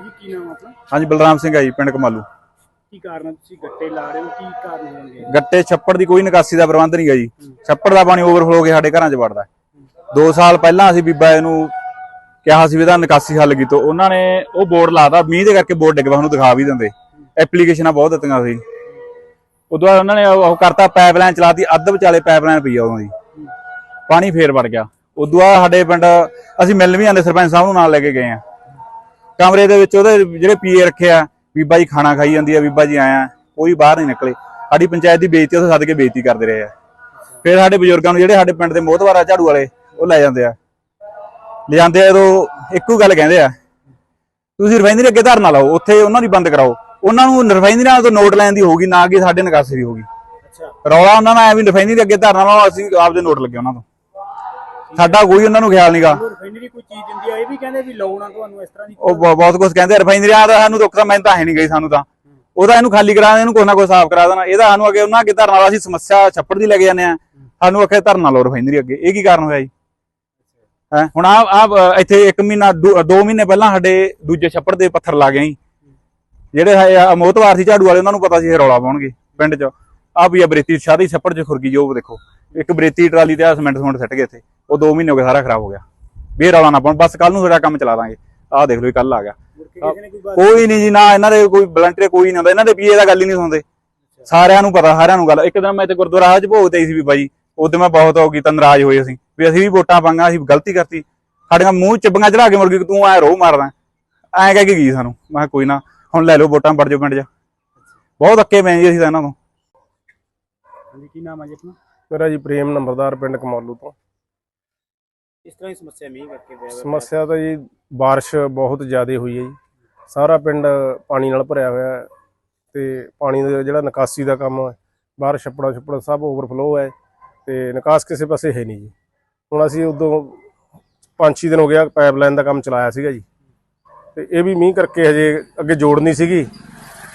ਜੀ ਕੀ ਨਾਮ ਆਪਣਾ? ਹਾਂਜੀ ਬਲਰਾਮ ਸਿੰਘ ਆ ਜੀ ਪਿੰਡ ਕਮਾਲੂ। ਕੀ ਕਾਰਨ ਆ? ਤੁਸੀਂ ਗੱਟੇ ਲਾ ਰਹੇ ਹੋ ਕੀ ਕਾਰਨ ਹੋਣਗੇ? ਗੱਟੇ ਛੱਪੜ ਦੀ ਕੋਈ ਨਿਕਾਸੀ ਦਾ ਪ੍ਰਬੰਧ ਨਹੀਂ ਗਾ ਜੀ। ਛੱਪੜ ਦਾ ਪਾਣੀ ਓਵਰਫਲੋ ਹੋ ਕੇ ਸਾਡੇ ਘਰਾਂ 'ਚ ਵੜਦਾ। 2 ਸਾਲ ਪਹਿਲਾਂ ਅਸੀਂ ਬੀਬਾ ਇਹਨੂੰ ਕਿਹਾ ਸੀ ਵੀ ਇਹਦਾ ਨਿਕਾਸੀ ਹੱਲ ਕੀਤਾ ਉਹਨਾਂ ਨੇ ਉਹ ਬੋਰਡ ਲਾਤਾ ਮੀਂਹ ਦੇ ਕਰਕੇ ਬੋਰਡ ਡਿੱਗ ਪਿਆ ਉਹਨੂੰ ਦਿਖਾ ਵੀ ਦਿੰਦੇ। ਐਪਲੀਕੇਸ਼ਨਾਂ ਬਹੁਤ ਦਿੱਤੀਆਂ ਸੀ। ਉਦੋਂ ਬਾਅਦ ਉਹਨਾਂ ਨੇ ਉਹ ਕਰਤਾ ਪਾਈਪਲਾਈਨ ਚਲਾਤੀ ਅੱਧ ਵਿਚਾਲੇ ਪਾਈਪਲਾਈਨ ਪਈ ਆ ਉਦੋਂ ਦੀ। ਪਾਣੀ ਫੇਰ ਵੜ ਗਿਆ। ਉਦੋਂ ਬਾਅਦ ਸਾਡੇ ਪਿੰਡ ਅਸੀਂ ਮਿਲਣ ਵੀ ਆਂਦੇ ਸਰਪੰਚ ਸਾਹਿਬ ਨੂੰ ਨਾਲ ਲੈ ਕੇ ਗਏ ਆ। ਕਮਰੇ ਦੇ ਵਿੱਚ ਉਹਦੇ ਜਿਹੜੇ ਪੀਏ ਰੱਖੇ ਆ ਬੀਬਾ ਜੀ ਖਾਣਾ ਖਾਈ ਜਾਂਦੀ ਆ ਬੀਬਾ ਜੀ ਆਇਆ ਕੋਈ ਬਾਹਰ ਨਹੀਂ ਨਿਕਲੇ। ਸਾਡੀ ਪੰਚਾਇਤ ਦੀ ਬੇਇੱਜ਼ਤੀ ਉੱਥੇ ਸੱਦ ਕੇ ਬੇਇੱਜ਼ਤੀ ਕਰਦੇ ਰਹੇ ਆ। ਫਿਰ ਸਾਡੇ ਬਜ਼ੁਰਗਾਂ ਨੂੰ ਜਿਹੜੇ ਸਾਡੇ ਪਿੰਡ ਦੇ ਮੋਹਤਵਾਰਾ ਝਾੜੂ ਵਾਲੇ ਉਹ ਲੈ ਜਾਂਦੇ ਆ। ਲੈ ਜਾਂਦੇ ਆ ਉਦੋਂ ਇੱਕੋ ਗੱਲ ਕਹਿੰਦੇ ਆ ਤੁਸੀਂ ਰਿਫਾਈਨਰੀ ਅੱਗੇ ਧਰਨਾ ਲਾਓ ਉੱਥੇ ਉਹਨਾਂ ਦੀ ਬੰਦ ਕਰਾਓ। ਉਹਨਾਂ ਨੂੰ ਰਿਫਾਈਨਰੀਆਂ ਤੋਂ ਨੋਟ ਲੈਣ ਦੀ ਹੋਗੀ ਨਾ ਕਿ ਸਾਡੇ ਨਿਕਾਸੀ ਦੀ ਹੋਗੀ ਅੱਛਾ। ਰੌਲਾ ਉਹਨਾਂ ਨਾਲ ਐ ਵੀ ਰਿਫਾਈਨਰੀ ਅੱਗੇ ਧਰਨਾ ਲਾਓ ਅਸੀਂ ਆਪਦੇ ਨੋਟ ਲੱਗੇ ਉਹਨਾਂ ਤੋਂ। ਸਾਡਾ ਕੋਈ ਉਹਨਾਂ ਨੂੰ ਖਿਆਲ ਨਹੀਂਗਾ ਉਹ ਰਿਫਾਈਨਰੀ ਕੋਈ ਚੀਜ਼ ਦਿੰਦੀ ਆ ਇਹ ਵੀ ਕਹਿੰਦੇ ਵੀ ਲਾਉਣਾ ਤੁਹਾਨੂੰ ਇਸ ਤਰ੍ਹਾਂ ਦੀ। ਉਹ ਬ- ਬਹੁਤ ਕੁਝ ਕਹਿੰਦੇ ਆ, ਰਿਫਾਈਨਰੀਆਂ ਦਾ ਸਾਨੂੰ ਦੁੱਖ ਤਾਂ ਮੈਨੂੰ ਤਾਂ ਹੈ ਨਹੀਂ ਗਈ ਸਾਨੂੰ ਤਾਂ। ਉਹਦਾ ਇਹਨੂੰ ਖਾਲੀ ਕਰਾ ਦੇਣਾ ਇਹਨੂੰ ਕੁਛ ਨਾ ਕੁਛ ਸਾਫ਼ ਕਰਾ ਦੇਣਾ। ਇਹਦਾ ਸਾਨੂੰ ਅੱਗੇ ਉਹਨਾਂ ਅੱਗੇ ਧਰਨਾ ਲਾ ਅਸੀਂ ਸਮੱਸਿਆ ਛੱਪੜ ਦੀ ਲੈ ਕੇ ਜਾਂਦੇ ਆ। ਸਾਨੂੰ ਅੱਗੇ ਧਰਨਾ ਲਓ ਰਿਫਾਈਨਰੀ ਅੱਗੇ। ਇਹ ਕੀ ਕਾਰਨ ਹੋਇਆ ਜੀ? ਹੈ? ਹੁਣ ਆ ਆ ਇੱਥੇ 1 ਮਹੀਨਾ 2 ਮਹੀਨੇ ਪਹਿਲਾਂ ਸਾਡੇ ਦੂਜੇ ਛੱਪੜ ਦੇ ਪੱਥਰ ਲਾ ਗਏ ਜੀ। ਜਿਹੜੇ ਹੈ ਆ ਮੋਹਤਵਾਰ ਸੀ ਝਾੜੂ ਵਾਲੇ ਉਹਨਾਂ ਨੂੰ ਪਤਾ ਸੀ ਇਹ ਰੌਲਾ ਪਾਉਣਗੇ ਪਿੰਡ 'ਚ। ਆ ਵੀ ਆ ਬਰੇਤੀ ਸ਼ਾਦੀ ਛੱਪੜ 'ਚ ਖੁਰਗੀ ਜੋ ਉਹ ਦੇਖੋ। ਇੱਕ ਬਰੇਤੀ ਟਰਾਲੀ ਤੇ ਆ ਸੀਮੈਂਟ ਸਮੈਂਟ ਸੱਟ ਗਏ ਇੱਥੇ। ਉਹ 2 ਮਹੀਨੇ ਹੋ ਗਏ ਸਾਰਾ ਖਰਾਬ ਹੋ ਗਿਆ। ਵੀ ਰੌਲਾ ਨਾ ਪਾਉਣ ਬਸ ਕੱਲ ਨੂੰ ਸਾਡਾ ਕੰਮ ਚਲਾ ਦਾਂਗੇ। ਆਹ ਦੇਖ ਲਓ ਕੱਲ ਆ ਗਿਆ। ਕੋਈ ਨਹੀਂ ਜੀ ਨਾ ਇਹਨਾਂ ਦੇ ਕੋਈ ਵਲੰਟੀਅਰ ਕੋਈ ਨਹੀਂ ਹੁੰਦਾ। ਇਹਨਾਂ ਦੇ ਪੀਏ ਦਾ ਗੱਲ ਹੀ ਨਹੀਂ ਸੁਣਦੇ। ਸਾਰਿਆਂ ਨੂੰ ਪਤਾ ਸਾਰਿਆਂ ਨੂੰ ਗੱਲ। ਇੱਕ ਦਿਨ ਮੈਂ ਤੇ ਗੁਰਦੁਆਰਾ ਚ ਭੋਗ ਤੇ ਸੀ ਵੀ ਬਾਈ ਉਦੋਂ ਮੈਂ ਬਹੁਤ ਹੋ ਗਈ ਤਾਂ ਨਾਰਾਜ਼ ਹੋਏ ਅਸੀਂ। ਵੀ ਅਸੀਂ ਵੀ ਵੋਟਾਂ ਪਾਂਗਾ ਅਸੀਂ ਗਲਤੀ ਕਰਤੀ। ਸਾਡੀਆਂ ਮੂੰਹ ਚੱਬੀਆਂ ਚੜਾ ਕੇ ਮੁੜ ਗਈ ਤੂੰ ਐ ਰੋਹ ਮਾਰਦਾ। ਐਂ ਕਹਿ ਕੇ ਗਈ ਸਾਨੂੰ। ਮੈਂ ਕਿਹਾ ਕੋਈ ਨਾ ਹੁਣ ਲੈ ਲਓ ਵੋਟਾਂ ਵੜ ਜਾਓ ਪਿੰਡ 'ਚ। ਬਹੁਤ ਅੱਕੇ ਪਏ ਜੀ ਅਸੀਂ ਤਾਂ ਇਹਨਾਂ ਤੋਂ। ਹਾਂਜੀ ਕੀ ਨਾਮ ਆ ਜੀ ਆਪਣਾ? ਮੇਰਾ ਜੀ ਪ੍ਰੇਮ ਨੰਬਰਦਾਰ ਪਿੰਡ ਕਮਾਲੂ ਤੋਂ। ਇਸ ਤਰ੍ਹਾਂ ਹੀ ਸਮੱਸਿਆ ਮੀਂਹ ਕਰਕੇ ਪਿਆ ਸਮੱਸਿਆ ਤਾਂ ਜੀ ਬਾਰਿਸ਼ ਬਹੁਤ ਜ਼ਿਆਦਾ ਹੋਈ ਹੈ ਜੀ। ਸਾਰਾ ਪਿੰਡ ਪਾਣੀ ਨਾਲ ਭਰਿਆ ਹੋਇਆ ਹੈ ਤੇ ਪਾਣੀ ਦਾ ਜਿਹੜਾ ਨਿਕਾਸੀ ਦਾ ਕੰਮ ਹੈ, ਬਾਹਰ ਛੱਪੜਾ ਛੱਪੜਾ ਸਭ ਓਵਰਫਲੋ ਹੈ ਤੇ ਨਿਕਾਸ ਕਿਸੇ ਪਾਸੇ ਹੈ ਨਹੀਂ ਜੀ। ਹੁਣ ਅਸੀਂ ਉਦੋਂ 5-6 ਦਿਨ ਹੋ ਗਿਆ ਪਾਈਪਲਾਈਨ ਦਾ ਕੰਮ ਚਲਾਇਆ ਸੀਗਾ ਜੀ। ਤੇ ਇਹ ਵੀ ਮੀਂਹ ਕਰਕੇ ਹਜੇ ਅੱਗੇ ਜੋੜਨੀ ਸੀਗੀ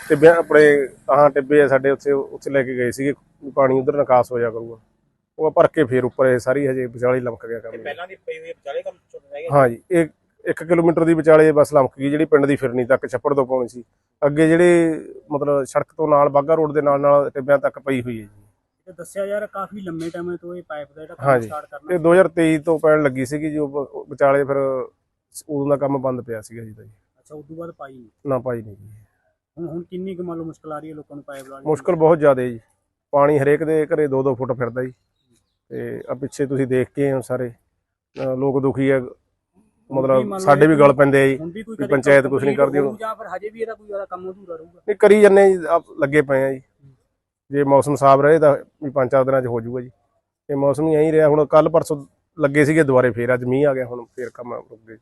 ਤੇ ਆਪਣੇ ਤਾਂ ਟਿੱਬੇ ਆ ਸਾਡੇ ਉੱਥੇ ਉੱਥੇ ਲੈ ਕੇ ਗਏ ਸੀਗੇ ਪਾਣੀ ਉਧਰ ਨਿਕਾਸ ਹੋ ਜਾ ਕਰੂਗਾ। ਉਹ ਭਰ ਕੇ ਫੇਰ ਉੱਪਰ ਇਹ ਸਾਰੀ ਹਜੇ ਵਿਚਾਲੇ ਲਮਕ ਗਿਆ ਕੰਮ ਪਹਿਲਾਂ ਦੀ ਪਈ ਹੋਈ ਵਿਚਾਲੇ ਕੰਮ ਛੁੱਟ ਰਹਿ ਗਿਆ ਹਾਂ ਜੀ ਇਹ 1 ਕਿਲੋਮੀਟਰ ਦੀ ਵਿਚਾਲੇ ਬਸ ਲਮਕ ਗਈ ਜਿਹੜੀ ਪਿੰਡ ਦੀ ਫਿਰਨੀ ਤੱਕ ਛੱਪੜ ਤੋਂ ਪਾਉਣੀ ਸੀ। ਅੱਗੇ ਜਿਹੜੇ ਮਤਲਬ ਸੜਕ ਤੋਂ ਨਾਲ ਬਾਗਾ ਰੋਡ ਦੇ ਨਾਲ ਨਾਲ ਟਿੱਬਿਆਂ ਤੱਕ ਪਈ ਹੋਈ ਹੈ ਜੀ। ਤੇ ਦੱਸਿਆ ਯਾਰ ਕਾਫੀ ਲੰਮੇ ਟਾਈਮ ਤੋਂ ਇਹ ਪਾਈਪ ਦਾ ਜਿਹੜਾ ਕੰਮ ਹਾਂਜੀ। ਸਟਾਰਟ ਕਰਨਾ ਤੇ 2023 ਤੋਂ ਪੈਣ ਲੱਗੀ ਸੀਗੀ ਜੋ ਵਿਚਾਲੇ ਫਿਰ ਉਦੋਂ ਦਾ ਕੰਮ ਬੰਦ ਪਿਆ ਸੀਗਾ ਜੀ ਤਾਂ ਜੀ। ਅੱਛਾ ਉਸ ਤੋਂ ਬਾਅਦ ਪਾਈ ਨਹੀਂ? ਨਾ ਪਾਈ ਨਹੀਂ ਜੀ। ਹੁਣ ਹੁਣ ਕਿੰਨੀ ਕੁ ਮੰਨ ਲਓ ਮੁਸ਼ਕਲ ਆ ਰਹੀ ਹੈ ਲੋਕਾਂ ਨੂੰ ਪਾਈਪ ਲਾਉਣ? ਮੁਸ਼ਕਲ ਬਹੁਤ ਜ਼ਿਆਦਾ ਜੀ। ਪਾਣੀ ਹਰੇਕ ਦੇ ਘਰੇ 2-2 ਫੁੱਟ ਫਿਰਦਾ ਜੀ। ਤੇ ਆ ਪਿੱਛੇ ਤੁਸੀਂ ਦੇਖ ਕੇ ਹੋ ਸਾਰੇ। ਅਹ ਲੋਕ ਦੁਖੀ ਹੈ ਮਤਲਬ ਸਾਡੇ ਵੀ ਗਲ ਪੈਂਦੇ ਆ ਜੀ। ਹੁਣ ਵੀ ਕੋਈ ਵੀ ਕਦੇ ਪੰਚਾਇਤ ਕੁਛ ਨਹੀਂ ਕਰਦੀ ਹੋਊ ਜਾਂ ਫਿਰ ਹਜੇ ਵੀ ਇਹਦਾ ਕੋਈ ਜ਼ਿਆਦਾ ਕੰਮ ਅਧੂਰਾ ਰਹੂਗਾ। ਨਹੀਂ ਕਰੀ ਜੰਨੇ ਜੀ ਆਪ ਲੱਗੇ ਪਏ ਆ ਜੀ। ਜੇ ਮੌਸਮ ਸਾਫ਼ ਰਹੇ ਤਾਂ ਵੀ ਪੰਜ ਚਾਰ ਦਿਨਾਂ 'ਚ ਹੋ ਜਾਊਗਾ ਜੀ। ਇਹ ਮੌਸਮ ਹੀ ਐਂ ਹੀ ਰਿਹਾ। ਹੁਣ ਕੱਲ ਪਰਸੋਂ ਲੱਗੇ ਸੀਗੇ ਦੁਬਾਰੇ ਫੇਰ ਅੱਜ ਮੀਂਹ ਆ ਗਿਆ ਹੁਣ ਫੇਰ ਕੰਮ ਰੁਕ ਗਏ